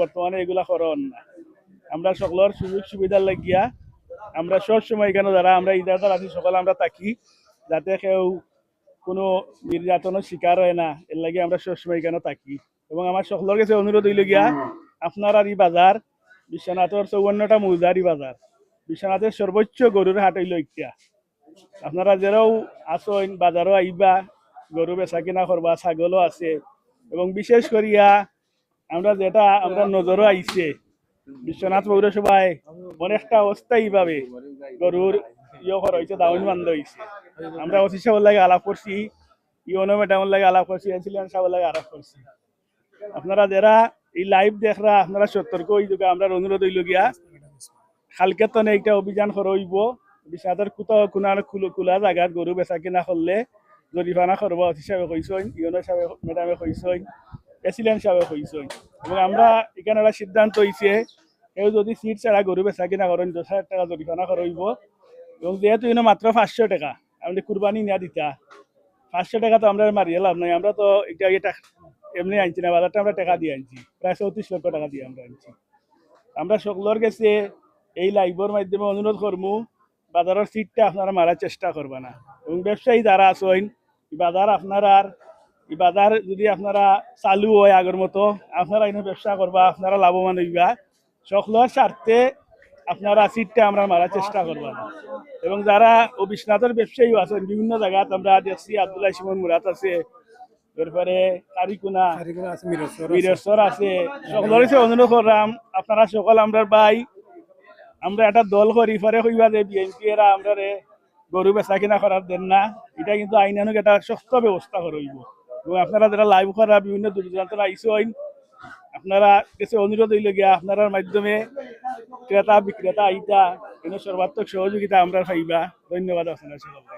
বর্তমানে এগুলা করন না। আমরা সকলের সুযোগ সুবিধার লাগিয়া আমরা সব সময় কেন যারা, আমরা ইদারদার আছি সকলে আমরা থাকি, যাতে কেউ কোনো নির্যাতনের শিকার হয় না। এর লাগে আমরা সবসময় কেন থাকি। এবং আমার সকলের কাছে অনুরোধ হইল গিয়া, আপনার আর বাজার, বিশ্বনাথের চৌবন্নটা মৌজারি বাজার, বিশ্বনাথের সর্বোচ্চ গরুর হাট হইল ইত্যা আপনারা যেরাও আসেন, বাজারও আইবা, গরু বেচা কিনা করবা, ছাগলও আছে। এবং বিশেষ করিয়া আমরা যেটা, আমরা নজরও আইছে। বিশ্বনাথ পৌরসভায় অনেকটা অস্থায়ীভাবে গরুর ইয়ে করা হয়েছে দাউন বান্ধ হয়েছে আমরা অতি সাহেবের লাগে আলাপ করছি ইউনো ম্যাডামের লাগে আলাপ করছি, এনসিলিয়ান সাহেবের লাগে আলাপ করছি। আপনারা যারা এই লাইভ দেখরা, আপনারা সতর্ক হই যোগা আমরা অনুরোধ হইল গিয়া, কালকে তো একটা অভিযান করইব বিশ্বনাথের কোথাও কোনা খোলা জায়গাত গরু বেচা কিনা করলে জরিমানা করব অতি সাহেবে কইসইন ইউনো সাহেবে, ম্যাডামে কইসইন। প্রেসিডেন্ট সাহেবে কইসইন এবং আমরা এখানে একটা সিদ্ধান্ত হয়েছে কেউ যদি সিট ছাড়া গরু বেচা কিনা করেন দশ হাজার টাকা জরিমানা করইব এবং যেহেতু এনে মাত্র পাঁচশো টাকা, আপনি কুরবানি নিয়া দিতা, পাঁচশো টাকা তো আমরা মারিয়ে লাভ নাই, আমরা তো এটা এটা এমনি আনছি না বাজারটা আমরা টাকা দিয়ে আনছি প্রায় চৌত্রিশ লক্ষ টাকা দিয়ে আমরা আনছি। আমরা সকলের কাছে এই লাইভের মাধ্যমে অনুরোধ করব বাজারের সিটটা আপনারা মারার চেষ্টা করবা না। এবং ব্যবসায়ী যারা আছেন বাজার আপনার আপনারা এই বাজার যদি আপনারা চালু হয় আগের মতো আপনারা এনে ব্যবসা করবা আপনারা লাভবান হইবা। সকলের স্বার্থে আপনারা সিটটা আমরা মারার চেষ্টা করবা। এবং যারা ও বিশ্বনাথের ব্যবসায়ী আছেন বিভিন্ন জায়গাত আমরা দেখছি আব্দুল্লাহ সিমন মুরাত আছে এরপরে কারিকুনা আছে সকলের অনুরোধ করলাম আপনারা সকল আমরা ভাই আমরা একটা দল করি পরে কইবা যে বিএনপি এরা আমরা গরু বেচা কিনা করার দেন না। এটা কিন্তু আইনানুক একটা শক্ত ব্যবস্থা করইব এবং আপনারা যারা লাইভ করা বিভিন্ন দূর দূরান্ত হইন, আপনারা কাছে অনুরোধ হইল গিয়া আপনার মাধ্যমে ক্রেতা বিক্রেতা, আইতা কিন্তু সর্বাত্মক সহযোগিতা আমরা পাইবা। ধন্যবাদ আপনারা সকলকে।